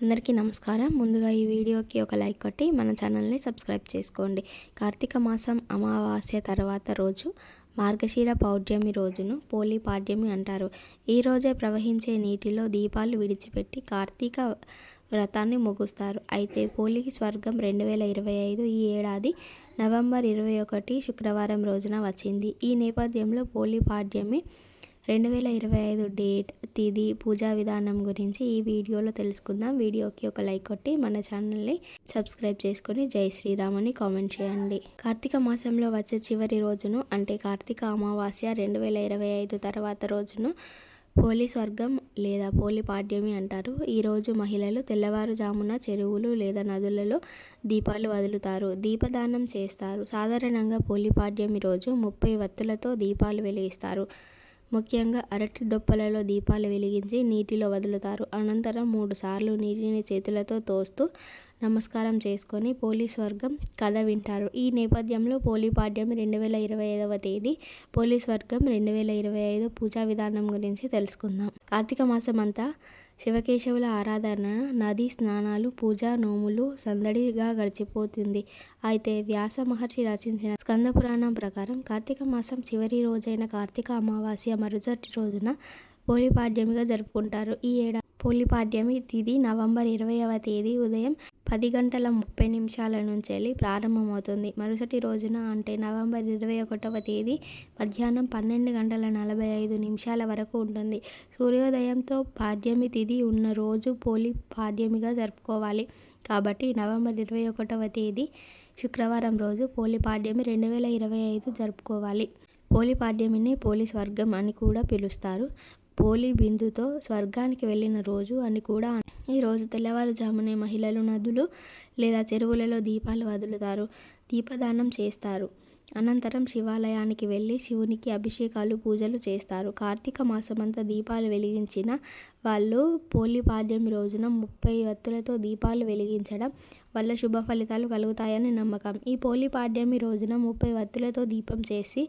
అందరికీ నమస్కారం. ముందుగా ఈ వీడియోకి ఒక లైక్ కొట్టి మన ఛానల్ని సబ్స్క్రైబ్ చేసుకోండి. కార్తీక మాసం అమావాస్య తర్వాత రోజు మార్గశీర పౌర్ణమి రోజును పోలి పాడ్యమి అంటారు. ఈ రోజే ప్రవహించే నీటిలో దీపాలు విడిచిపెట్టి కార్తీక వ్రతాన్ని ముగుస్తారు. అయితే పోలికి స్వర్గం రెండు వేల ఇరవై ఐదు ఈ ఏడాది నవంబర్ ఇరవై ఒకటి శుక్రవారం రోజున వచ్చింది. ఈ నేపథ్యంలో పోలి పాడ్యమి రెండు వేల ఇరవై ఐదు డేట్ తిది పూజా విధానం గురించి ఈ వీడియోలో తెలుసుకుందాం. వీడియోకి ఒక లైక్ కొట్టి మన ఛానల్ని సబ్స్క్రైబ్ చేసుకొని జై శ్రీరామ్ అని కామెంట్ చేయండి. కార్తీక మాసంలో వచ్చే చివరి రోజును అంటే కార్తీక అమావాస్య రెండు వేల ఇరవై ఐదు తర్వాత రోజును పోలి స్వర్గం లేదా పోలి పాడ్యమి అంటారు. ఈరోజు మహిళలు తెల్లవారుజామున చెరువులు లేదా నదులలో దీపాలు వదులుతారు దీపదానం చేస్తారు. సాధారణంగా పోలి పాడ్యమి రోజు ముప్పై వత్తులతో దీపాలు వెలిగిస్తారు. ముఖ్యంగా అరటి డొప్పలలో దీపాలు వెలిగించి నీటిలో వదులుతారు. అనంతరం మూడు సార్లు నీటిని చేతులతో తోస్తూ నమస్కారం చేసుకొని పోలీస్ వర్గం కథ వింటారు. ఈ నేపథ్యంలో పోలీపాడ్యం రెండు వేల ఇరవై ఐదవ తేదీ పోలీస్ వర్గం రెండు వేల ఇరవై ఐదు పూజా విధానం గురించి తెలుసుకుందాం. కార్తీక మాసం అంతా శివకేశవుల ఆరాధన నది స్నానాలు పూజా నోములు సందడిగా గడిచిపోతుంది. అయితే వ్యాస మహర్షి రచించిన స్కంద పురాణం ప్రకారం కార్తీక మాసం చివరి రోజైన కార్తీక అమావాస్య మరుసటి రోజున పోలిపాడ్యమిగా జరుపుకుంటారు. ఈ ఏడాది పోలిపాడ్యమి తిథి నవంబర్ ఇరవైవ తేదీ ఉదయం పది గంటల ముప్పై నిమిషాల నుంచి వెళ్ళి ప్రారంభమవుతుంది. మరుసటి రోజున అంటే నవంబర్ ఇరవై ఒకటవ తేదీ మధ్యాహ్నం పన్నెండు గంటల నలభై ఐదు నిమిషాల వరకు ఉంటుంది. సూర్యోదయంతో పాడ్యమి తిథి ఉన్న రోజు పోలి పాడ్యమిగా జరుపుకోవాలి. కాబట్టి నవంబర్ ఇరవై ఒకటవ తేదీ శుక్రవారం రోజు పోలి పాడ్యమి రెండు వేల ఇరవై ఐదు జరుపుకోవాలి. పోలి పాడ్యమిని పోలీస్ వర్గం అని కూడా పిలుస్తారు. పోలి బిందుతో స్వర్గానికి వెళ్ళిన రోజు అని కూడా ఈ రోజు తెల్లవారుజామునే మహిళలు నదులు లేదా చెరువులలో దీపాలు వదులుతారు దీపదానం చేస్తారు. అనంతరం శివాలయానికి వెళ్ళి శివునికి అభిషేకాలు పూజలు చేస్తారు. కార్తీక మాసమంతా దీపాలు వెలిగించిన వాళ్ళు పోలి పాడ్యమి రోజున ముప్పై వత్తులతో దీపాలు వెలిగించడం వల్ల శుభ ఫలితాలు కలుగుతాయని నమ్మకం. ఈ పోలి పాడ్యమి రోజున ముప్పై వత్తులతో దీపం చేసి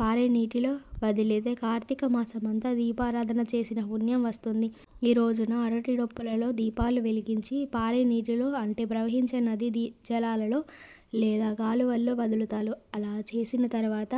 పారే నీటిలో వదిలితే కార్తీక మాసమంతా దీపారాధన చేసిన పుణ్యం వస్తుంది. ఈ రోజున అరటి డొప్పలలో దీపాలు వెలిగించి పారే నీటిలో అంటే ప్రవహించే నది దీ జలాలలో లేదా కాలువల్లో వదులుతారు. అలా చేసిన తర్వాత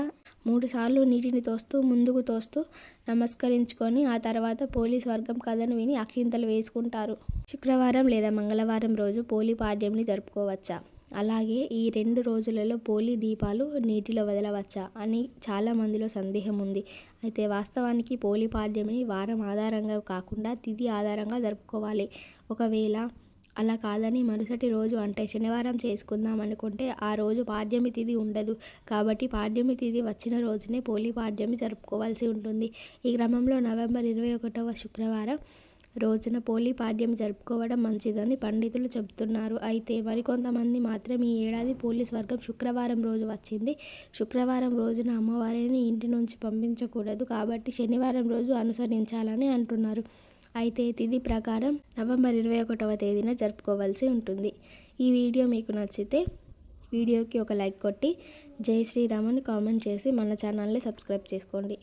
మూడుసార్లు నీటిని తోస్తూ ముందుకు తోస్తూ నమస్కరించుకొని ఆ తర్వాత పోలీస్ వర్గం కథను విని అక్షింతలు వేసుకుంటారు. శుక్రవారం లేదా మంగళవారం రోజు పోలీ పాడ్యంని జరుపుకోవచ్చా? అలాగే ఈ రెండు రోజులలో పోలీ దీపాలు నీటిలో వదలవచ్చా అని చాలా మందిలో సందేహం ఉంది. అయితే వాస్తవానికి పోలీ పాడ్యమిని వారం ఆధారంగా కాకుండా తిథి ఆధారంగా జరుపుకోవాలి. ఒకవేళ అలా కాదని మరుసటి రోజు అంటే శనివారం చేసుకుందాం అనుకుంటే ఆ రోజు పాడ్యమి తిథి ఉండదు. కాబట్టి పాడ్యమి తిథి వచ్చిన రోజునే పోలీ పాడ్యమి జరుపుకోవాల్సి ఉంటుంది. ఈ క్రమంలో నవంబర్ ఇరవై ఒకటవ శుక్రవారం రోజున పోలీ పాడ్యం జరుపుకోవడం మంచిదని పండితులు చెబుతున్నారు. అయితే మరికొంతమంది మాత్రం ఈ ఏడాది పోలీస్ వర్గం శుక్రవారం రోజు వచ్చింది. శుక్రవారం రోజున అమ్మవారిని ఇంటి నుంచి పంపించకూడదు కాబట్టి శనివారం రోజు అనుసరించాలని అంటున్నారు. అయితే తిథి ప్రకారం నవంబర్ ఇరవై ఒకటవ తేదీన జరుపుకోవాల్సి ఉంటుంది. ఈ వీడియో మీకు నచ్చితే వీడియోకి ఒక లైక్ కొట్టి జై శ్రీరామ్ అని కామెంట్ చేసి మన ఛానల్ని సబ్స్క్రైబ్ చేసుకోండి.